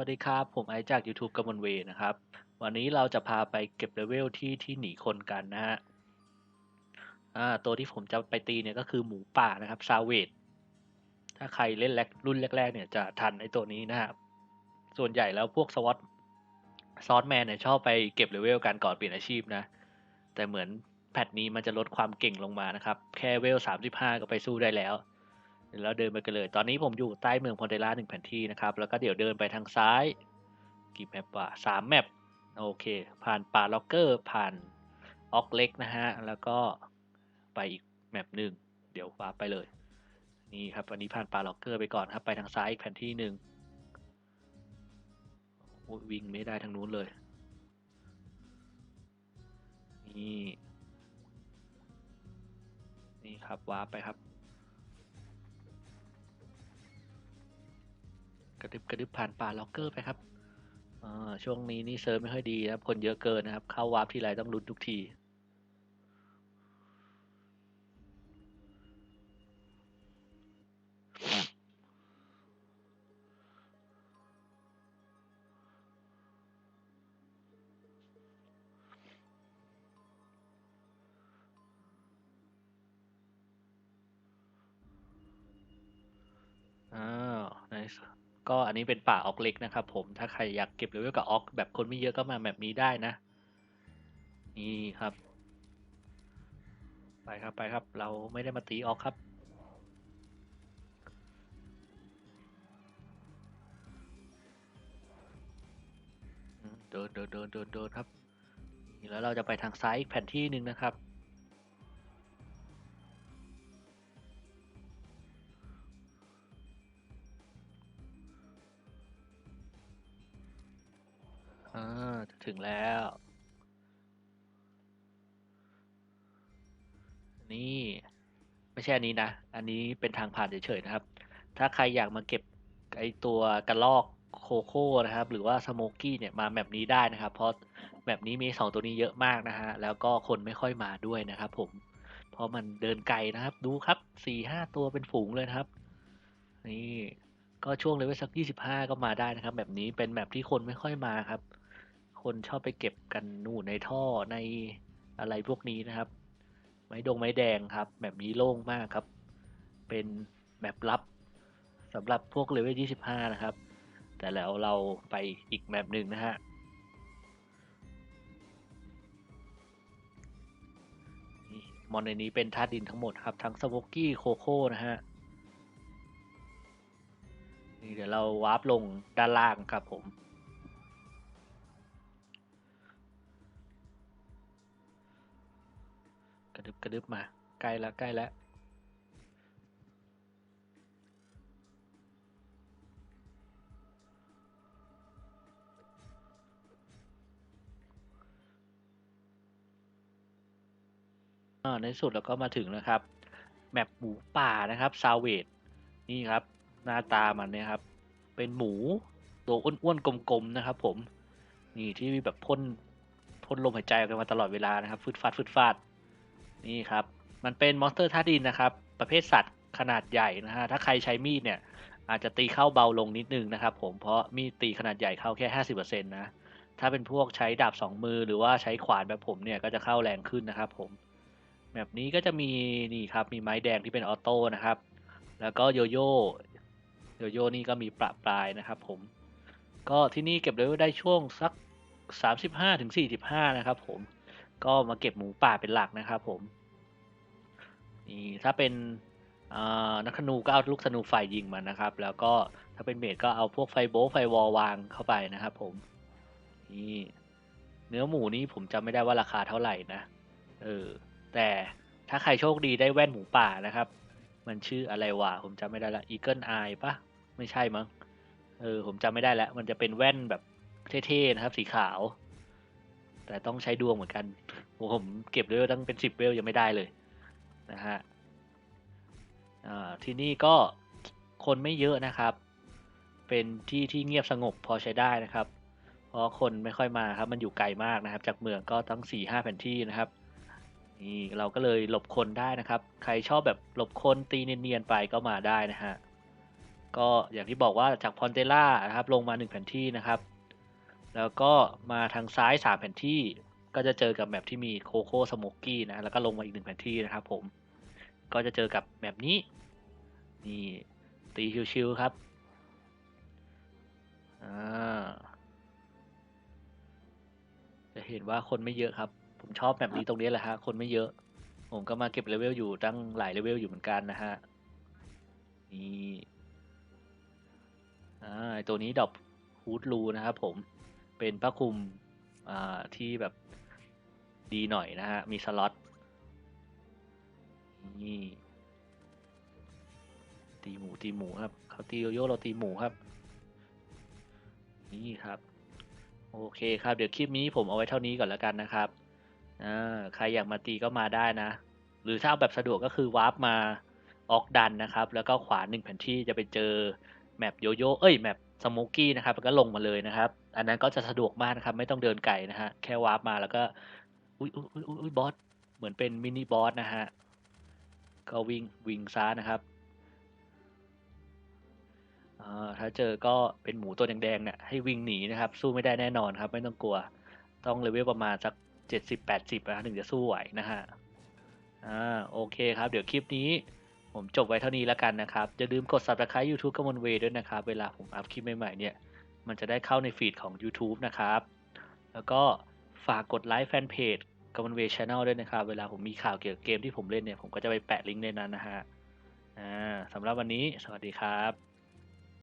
วัสดีครับ ผมไอจาก YouTube กำมลเวนะครับ วันนี้เราจะพาไปเก็บเลเวลที่ที่หนีคนกันนะฮะอ่าตัวที่ผมจะไปตีเนี่ยก็คือหมูป่านะครับซาเวดถ้าใครเล่นแรกรุ่นแรก ๆ เนี่ยจะทันไอตัวนี้นะครับส่วนใหญ่แล้วพวกสวอตซอสแมนเนี่ยชอบไปเก็บเลเวลกันก่อนเปลี่ยนอาชีพนะ แต่เหมือนแพทนี้มันจะลดความเก่งลงมานะครับ แค่เวลสามสิบห้าก็ไปสู้ได้แล้ว เดี๋ยวเราเดินไปกันเลย ตอนนี้ผมอยู่ใต้เมืองพอนเดล่าหนึ่งแผนที่นะครับ แล้วก็เดี๋ยวเดินไปทางซ้าย กี่แมปวะสามแมปโอเค ผ่านป่าล็อกเกอร์ ผ่านออกเล็กนะฮะ แล้วก็ไปอีกแมปหนึ่ง เดี๋ยวว้าร์ปไปเลย นี่ครับ วันนี้ผ่านป่าล็อกเกอร์ไปก่อนครับ ไปทางซ้ายอีกแผนที่หนึ่งวิ่งไม่ได้ทางนู้นเลย นี่ นี่ครับว้าร์ปไปครับ ดึบกระดึบผ่านป่าล็อกเกอร์ไปครับอ่าช่วงนี้นี่เซิร์ฟไม่ค่อยดีนะครับ คนเยอะเกินนะครับ เข้าวาร์ปทีไรต้องลุ้นทุกทีอ้าวใน ก็อันนี้เป็นป่าออกเล็กนะครับผมถ้าใครอยากเก็บเลเวลกับออกแบบคนไม่เยอะก็มาแบบนี้ได้นะ นี่ครับ ไปครับไปครับ เราไม่ได้มาตีออกครับเดินเดินเดินเดินเดินครับ แล้วเราจะไปทางซ้ายอีกแผ่นที่หนึ่งนะครับ ถึงแล้ว นี่ไม่ใช่อันนี้นะ อันนี้เป็นทางผ่านเฉยๆนะครับ ถ้าใครอยากมาเก็บไอตัวกระลอกโคโค่นะครับ หรือว่าสโมกี้เนี่ยมาแบบนี้ได้นะครับ เพราะแบบนี้มีสองตัวนี้เยอะมากนะฮะ แล้วก็คนไม่ค่อยมาด้วยนะครับผม เพราะมันเดินไกลนะครับ ดูครับสี่ห้าตัวเป็นฝูงเลยนะครับ นี่ก็ช่วงเลเวลสักยี่สิบห้าก็มาได้นะครับ แบบนี้เป็นแบบที่คนไม่ค่อยมาครับ คนชอบไปเก็บกันนู่นในท่อในอะไรพวกนี้นะครับ ไม้ดงไม้แดงครับแบบนี้โล่งมากครับ เป็นแบบลับสำหรับพวกเลเวลยี่สิบห้านะครับ แต่แล้วเราไปอีกแมปหนึ่งนะฮะมอนในนี้เป็นธาตุดินทั้งหมดครับ ทั้งสโมกกี้โคโค่นะฮะนี่เดี๋ยวเราวาร์ปลงด้านล่างครับผม กระดึบกระดึบมา ใกล้ล้วใกล้ล้วอ่าในสุดเราก็มาถึงแล้วครับ แมปหมูป่านะครับซาเวดนี่ครับ หน้าตามันเนี่ยครับ เป็นหมูตัวอ้วนๆกลมๆนะครับ ผม นี่ที่แบบพ่นพ่นลมหายใจออกมาตลอดเวลานะครับฟึดฟาดฟึดฟาด นี่ครับ มันเป็นมอนสเตอร์ธาตุดินนะครับ ประเภทสัตว์ขนาดใหญ่นะฮะถ้าใครใช้มีดเนี่ย อาจจะตีเข้าเบาลงนิดนึงนะครับผมเพราะมีดตีขนาดใหญ่เข้าแค่ห้าสิบเปอร์เซ็นต์นะถ้าเป็นพวกใช้ดาบสองมือหรือว่าใช้ขวานแบบผมเนี่ยก็จะเข้าแรงขึ้นนะครับผมแบบนี้ก็จะมีนี่ครับมีไม้แดงที่เป็นออโต้นะครับ แล้วก็โยโย่โยโย่นี่ก็มีประปรายนะครับผม ก็ที่นี่เก็บเลเวลได้ช่วงสักสามสิบห้าถึงสี่สิบห้านะครับผม ก็มาเก็บหมูป่าเป็นหลักนะครับผมนี่ถ้าเป็นนักธนูก็เอาลูกธนูไฟยิงมันนะครับ แล้วก็ถ้าเป็นเมดก็เอาพวกไฟโบไฟวอลวางเข้าไปนะครับ ผมนี่เนื้อหมูนี่ผมจำไม่ได้ว่าราคาเท่าไหร่นะเออแต่ถ้าใครโชคดีได้แว่นหมูป่านะครับ มันชื่ออะไรวะผมจำไม่ได้ละ Eagle Eye ปะไม่ใช่มั้งเออผมจำไม่ได้แล้ว มันจะเป็นแว่นแบบเท่ๆนะครับ สีขาว แต่ต้องใช้ดวงเหมือนกันโอ้ผมเก็บเลเวลตั้งเป็นสิบเวลยังไม่ได้เลยนะฮะที่นี่ก็คนไม่เยอะนะครับ เป็นที่ที่เงียบสงบพอใช้ได้นะครับ เพราะคนไม่ค่อยมาครับ มันอยู่ไกลมากนะครับ จากเมืองก็ตั้งสี่ห้าแผนที่นะครับ นี่เราก็เลยหลบคนได้นะครับ ใครชอบแบบหลบคนตีเนียนๆไปก็มาได้นะฮะ ก็อย่างที่บอกว่าจากพอนเตล่านะครับ ลงมาหนึ่งแผนที่นะครับ แล้วก็มาทางซ้ายสามแผนที่ ก็จะเจอกับแมปที่มีโคโค่สโมกกี้นะ แล้วก็ลงมาอีกหนึ่งแผนที่นะครับผม ก็จะเจอกับแมปนี้ นี่ ตีชิวๆครับ อ่า จะเห็นว่าคนไม่เยอะครับ ผมชอบแบบนี้ตรงนี้แหละฮะ คนไม่เยอะ ผมก็มาเก็บเลเวลอยู่ตั้งหลายเลเวลอยู่เหมือนกันนะฮะ นี่ อ่าตัวนี้ดอกฮูดรูนะครับผม เป็นผ้าคลุมอ่าที่แบบดีหน่อยนะฮะ มีสล็อตนี่ตีหมูตีหมูครับเขาตีโยโย่เราตีหมูครับ นี่ครับ โอเคครับ เดี๋ยวคลิปนี้ผมเอาไว้เท่านี้ก่อนแล้วกันนะครับอ่าใครอยากมาตีก็มาได้นะ หรือถ้าเอาแบบสะดวกก็คือวาร์ปมาออกดันนะครับ แล้วก็ขวาหนึ่งแผ่นที่จะไปเจอแมปโยโย่เอ้ยแมป สโมกี้นะครับก็ลงมาเลยนะครับ อันนั้นก็จะสะดวกมากนะครับ ไม่ต้องเดินไกลนะฮะ แค่วาร์ปมาแล้วก็ อุ้ยอุ้ยอุ้ยอุ้ยบอส เหมือนเป็นมินิบอสนะฮะ ก็วิ่งวิ่งซ้านะครับอ่าถ้าเจอก็เป็นหมูตัวแดงๆเนี่ยให้วิ่งหนีนะครับ สู้ไม่ได้แน่นอนครับ ไม่ต้องกลัว ต้องเลเวลประมาณสักเจ็ดสิบแปดสิบนะถึงจะสู้ไหวนะฮะอ่าโอเคครับ เดี๋ยวคลิปนี้ ผมจบไว้เท่านี้แล้วกันนะครับ อย่าลืมกด subscribe YouTube กมลเวด้วยนะครับ เวลาผมอัพคลิปใหม่ๆเนี่ย มันจะได้เข้าในฟีดของ YouTube นะครับ แล้วก็ฝากกดไลค์แฟนเพจกมลเวช n แนลด้วยนะครับ เวลาผมมีข่าวเกี่ยวกับเกมที่ผมเล่นเนี่ย ผมก็จะไปแปะลิงก์ในนั้นนะฮะ อ่าสำหรับวันนี้ สวัสดีครับ